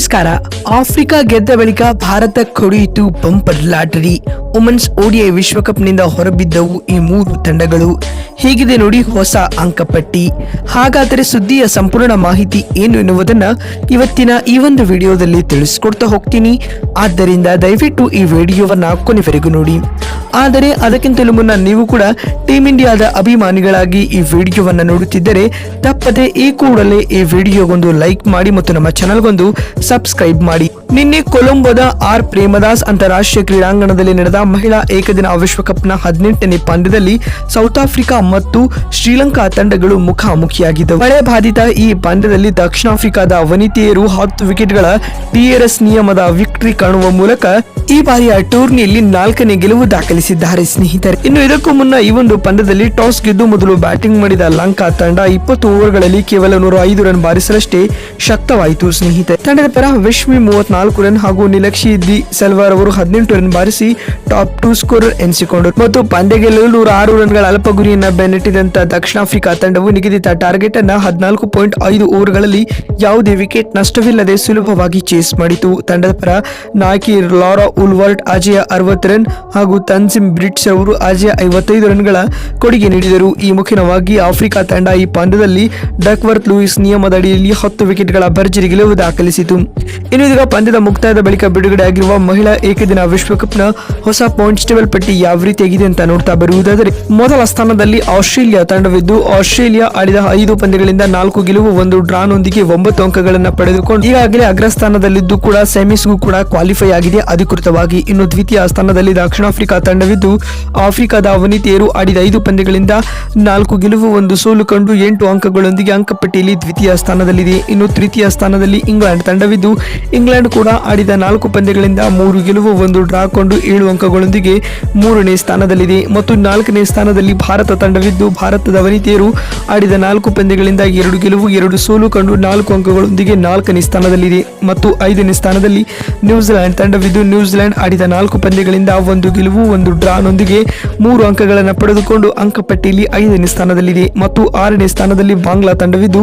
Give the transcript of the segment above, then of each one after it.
ನಮಸ್ಕಾರ. ಆಫ್ರಿಕಾ ಗೆದ್ದ ಬಳಿಕ ಭಾರತ ಕೊಡಿಯಿತು ಬಂಪರ್ ಲಾಟರಿ. ವುಮೆನ್ಸ್ ಓಡಿಐ ವಿಶ್ವಕಪ್ನಿಂದ ಹೊರಬಿದ್ದವು ಈ ಮೂರು ತಂಡಗಳು. ಹೇಗಿದೆ ನೋಡಿ ಹೊಸ ಅಂಕಪಟ್ಟಿ. ಹಾಗಾದರೆ ಸುದ್ದಿಯ ಸಂಪೂರ್ಣ ಮಾಹಿತಿ ಏನು ಎನ್ನುವುದನ್ನ ಇವತ್ತಿನ ಈ ಒಂದು ವಿಡಿಯೋದಲ್ಲಿ ತಿಳಿಸ್ಕೊಡ್ತಾ ಹೋಗ್ತೀನಿ. ಆದ್ದರಿಂದ ದಯವಿಟ್ಟು ಈ ವಿಡಿಯೋವನ್ನು ಕೊನೆವರೆಗೂ ನೋಡಿ. ಆದರೆ ಅದಕ್ಕಿಂತಲೂ ಮುನ್ನ ನೀವು ಕೂಡ ಟೀಮ್ ಇಂಡಿಯಾದ ಅಭಿಮಾನಿಗಳಾಗಿ ಈ ವಿಡಿಯೋವನ್ನು ನೋಡುತ್ತಿದ್ದರೆ ತಪ್ಪದೆ ಈ ಕೂಡಲೇ ಈ ವಿಡಿಯೋಗೊಂದು ಲೈಕ್ ಮಾಡಿ ಮತ್ತು ನಮ್ಮ ಚಾನಲ್ಗೊಂದು ಸಬ್ಸ್ಕ್ರೈಬ್ ಮಾಡಿ. ನಿನ್ನೆ ಕೊಲಂಬೋದ ಆರ್ ಪ್ರೇಮದಾಸ್ ಅಂತಾರಾಷ್ಟ್ರೀಯ ಕ್ರೀಡಾಂಗಣದಲ್ಲಿ ನಡೆದ ಮಹಿಳಾ ಏಕದಿನ ವಿಶ್ವಕಪ್ನ ಹದಿನೆಂಟನೇ ಪಂದ್ಯದಲ್ಲಿ ಸೌತ್ ಆಫ್ರಿಕಾ ಮತ್ತು ಶ್ರೀಲಂಕಾ ತಂಡಗಳು ಮುಖಾಮುಖಿಯಾಗಿದ್ದವು. ಮಳೆ ಬಾಧಿತ ಈ ಪಂದ್ಯದಲ್ಲಿ ದಕ್ಷಿಣ ಆಫ್ರಿಕಾದ ವನಿತೆಯರು ಹತ್ತು ವಿಕೆಟ್ಗಳ ಟಿಆರ್ಎಸ್ ನಿಯಮದ ವಿಕ್ಟರಿ ಕಾಣುವ ಮೂಲಕ ಈ ಬಾರಿಯ ಟೂರ್ನಿಯಲ್ಲಿ ನಾಲ್ಕನೇ ಗೆಲುವು ದಾಖಲಿಸಿದ್ದಾರೆ ಸ್ನೇಹಿತರೆ. ಇನ್ನು ಇದಕ್ಕೂ ಮುನ್ನ ಈ ಒಂದು ಪಂದ್ಯದಲ್ಲಿ ಟಾಸ್ ಗೆದ್ದು ಮೊದಲು ಬ್ಯಾಟಿಂಗ್ ಮಾಡಿದ ಲಂಕಾ ತಂಡ ಇಪ್ಪತ್ತು ಓವರ್ಗಳಲ್ಲಿ ಕೇವಲ ನೂರ ಐದು ರನ್ ಬಾರಿಸಲಷ್ಟೇ ಶಕ್ತವಾಯಿತು ಸ್ನೇಹಿತರೆ. ತಂಡದ ಪರ ವಿಶ್ಮಿ ಮೂವತ್ನಾಲ್ಕು ರನ್ ಹಾಗೂ ನಿಲಕ್ಷಿ ದಿ ಸೆಲ್ವಾರ್ ಅವರು ಹದಿನೆಂಟು ರನ್ ಬಾರಿಸಿ ಟಾಪ್ ಟೂ ಸ್ಕೋರರ್ ಎನಿಸಿಕೊಂಡರು. ಮತ್ತು ಪಂದ್ಯ ಗೆಲ್ಲಲು ನೂರ ಆರು ರನ್ಗಳ ಅಲ್ಪ ಗುರಿಯನ್ನ ಬೆನ್ನಟ್ಟಿದಂತ ದಕ್ಷಿಣ ಆಫ್ರಿಕಾ ತಂಡವು ನಿಗದಿತ ಟಾರ್ಗೆಟ್ ಅನ್ನ ಹದಿನಾಲ್ಕು ಪಾಯಿಂಟ್ ಐದು ಓವರ್ಗಳಲ್ಲಿ ಯಾವುದೇ ವಿಕೆಟ್ ನಷ್ಟವಿಲ್ಲದೆ ಸುಲಭವಾಗಿ ಚೇಸ್ ಮಾಡಿತು. ತಂಡದ ಪರ ನಾಯಕಿ ಲಾರಾ ಉಲ್ವರ್ಟ್ ಅಜಯ ಅರವತ್ತು ರನ್ ಹಾಗೂ ತನ್ಸಿಮ್ ಬ್ರಿಟ್ಸ್ ಅವರು ಅಜಯ ಐವತ್ತೈದು ರನ್ಗಳ ಕೊಡುಗೆ ನೀಡಿದರು. ಈ ಮುಖ್ಯವಾಗಿ ಆಫ್ರಿಕಾ ತಂಡ ಈ ಪಂದ್ಯದಲ್ಲಿ ಡಕ್ವರ್ತ್ ಲೂಯಿಸ್ ನಿಯಮದ ಅಡಿಯಲ್ಲಿ ಹತ್ತು ವಿಕೆಟ್ಗಳ ಭರ್ಜರಿ ಗೆಲುವು ದಾಖಲಿಸಿತು. ಇನ್ನು ಇದೀಗ ಪಂದ್ಯದ ಮುಕ್ತಾಯದ ಬಳಿಕ ಬಿಡುಗಡೆಯಾಗಿರುವ ಮಹಿಳಾ ಏಕದಿನ ವಿಶ್ವಕಪ್ನ ಹೊಸ ಪಾಯಿಂಟ್ಸ್ ಟೇಬಲ್ ಪಟ್ಟಿ ಯಾವ ರೀತಿಯಾಗಿದೆ ಅಂತ ನೋಡ್ತಾ ಬರುವುದಾದರೆ, ಮೊದಲ ಸ್ಥಾನದಲ್ಲಿ ಆಸ್ಟ್ರೇಲಿಯಾ ತಂಡವಿದ್ದು, ಆಸ್ಟ್ರೇಲಿಯಾ ಆಡಿದ ಐದು ಪಂದ್ಯಗಳಿಂದ ನಾಲ್ಕು ಗೆಲುವು, ಒಂದು ಡ್ರಾನೊಂದಿಗೆ ಒಂಬತ್ತು ಅಂಕಗಳನ್ನು ಪಡೆದುಕೊಂಡು ಈಗಾಗಲೇ ಅಗ್ರಸ್ಥಾನದಲ್ಲಿದ್ದು ಕೂಡ ಸೆಮಿಸ್ಗೂ ಕೂಡ ಕ್ವಾಲಿಫೈ ಆಗಿದೆ. ಅಧಿಕೃತವಾಗಿ ಇನ್ನು ದ್ವಿತೀಯ ಸ್ಥಾನದಲ್ಲಿ ದಕ್ಷಿಣ ಆಫ್ರಿಕಾ ತಂಡವಿದ್ದು, ಆಫ್ರಿಕಾದ ವನಿತೆಯರು ಆಡಿದ ಐದು ಪಂದ್ಯಗಳಿಂದ ನಾಲ್ಕು ಗೆಲುವು, ಒಂದು ಸೋಲು ಕಂಡು ಎಂಟು ಅಂಕಗಳೊಂದಿಗೆ ಅಂಕಪಟ್ಟಿಯಲ್ಲಿ ದ್ವಿತೀಯ ಸ್ಥಾನದಲ್ಲಿದೆ. ಇನ್ನು ತೃತೀಯ ಸ್ಥಾನದಲ್ಲಿ ಇಂಗ್ಲೆಂಡ್ ತಂಡವಿದ್ದು, ಇಂಗ್ಲೆಂಡ್ ಕೂಡ ಆಡಿದ ನಾಲ್ಕು ಪಂದ್ಯಗಳಿಂದ ಮೂರು ಗೆಲುವು, ಒಂದು ಡ್ರಾ ಕೊಂಡು ಏಳು ಅಂಕಗಳೊಂದಿಗೆ ಮೂರನೇ ಸ್ಥಾನದಲ್ಲಿದೆ. ಮತ್ತು ನಾಲ್ಕನೇ ಸ್ಥಾನದಲ್ಲಿ ಭಾರತ ತಂಡವಿದ್ದು, ಭಾರತದ ವನಿತೆಯರು ಆಡಿದ ನಾಲ್ಕು ಪಂದ್ಯಗಳಿಂದ ಎರಡು ಗೆಲುವು, ಎರಡು ಸೋಲು ಕಂಡು ನಾಲ್ಕು ಅಂಕಗಳೊಂದಿಗೆ ನಾಲ್ಕನೇ ಸ್ಥಾನದಲ್ಲಿದೆ. ಮತ್ತು ಐದನೇ ಸ್ಥಾನದಲ್ಲಿ ನ್ಯೂಜಿಲೆಂಡ್ ತಂಡವಿದ್ದು ನ್ಯೂಜಿಲೆಂಡ್ ಆಡಿದ ನಾಲ್ಕು ಪಂದ್ಯಗಳಿಂದ ಒಂದು ಗೆಲುವು, ಒಂದು ಡ್ರಾನೊಂದಿಗೆ ಮೂರು ಅಂಕಗಳನ್ನು ಪಡೆದುಕೊಂಡು ಅಂಕಪಟ್ಟಿಯಲ್ಲಿ ಐದನೇ ಸ್ಥಾನದಲ್ಲಿದೆ. ಮತ್ತು ಆರನೇ ಸ್ಥಾನದಲ್ಲಿ ಬಾಂಗ್ಲಾ ತಂಡವಿದ್ದು,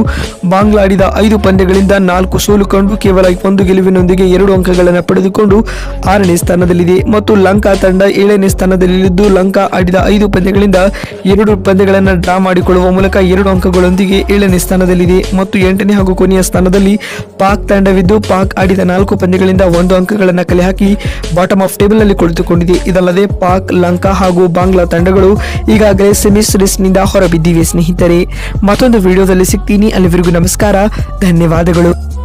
ಬಾಂಗ್ಲಾ ಆಡಿದ ಐದು ಪಂದ್ಯಗಳಿಂದ ನಾಲ್ಕು ಸೋಲು ಕಂಡು ಕೇವಲ ಒಂದು ಗೆಲುವಿನೊಂದಿಗೆ ಎರಡು ಅಂಕಗಳನ್ನು ಪಡೆದುಕೊಂಡು ಆರನೇ ಸ್ಥಾನದಲ್ಲಿದೆ. ಮತ್ತು ಲಂಕಾ ತಂಡ ಏಳನೇ ಸ್ಥಾನದಲ್ಲಿದ್ದು, ಲಂಕಾ ಆಡಿದ ಐದು ಪಂದ್ಯಗಳಿಂದ ಎರಡು ಪಂದ್ಯಗಳನ್ನು ಡ್ರಾ ಮಾಡಿಕೊಳ್ಳುವ ಮೂಲಕ ಎರಡು ಅಂಕಗಳೊಂದಿಗೆ ಏಳನೇ ಸ್ಥಾನದಲ್ಲಿದೆ. ಮತ್ತು ಎಂಟನೇ ಹಾಗೂ ಕೊನೆಯ ಸ್ಥಾನದಲ್ಲಿ ಪಾಕ್ ತಂಡವಿದ್ದು, ಪಾಕ್ ಆಡಿದ ನಾಲ್ಕು ಪಂದ್ಯಗಳಿಂದ ಒಂದು ಅಂಕಗಳನ್ನು ಕಲೆ ಹಾಕಿ ಬಾಟಮ್ ಆಫ್ ಟೇಬಲ್ನಲ್ಲಿ ಕುಳಿತುಕೊಂಡಿದೆ. ಇದಲ್ಲದೆ ಪಾಕ್, ಲಂಕಾ ಹಾಗೂ ಬಾಂಗ್ಲಾ ತಂಡಗಳು ಈಗಾಗಲೇ ಸೀರೀಸ್ನಿಂದ ಹೊರಬಿದ್ದಿವೆ ಸ್ನೇಹಿತರೆ. ಮತ್ತೊಂದು ವಿಡಿಯೋದಲ್ಲಿ ಸಿಗ್ತೀನಿ. ಅಲ್ಲಿವರೆಗೂ ನಮಸ್ಕಾರ. ಧನ್ಯವಾದಗಳು.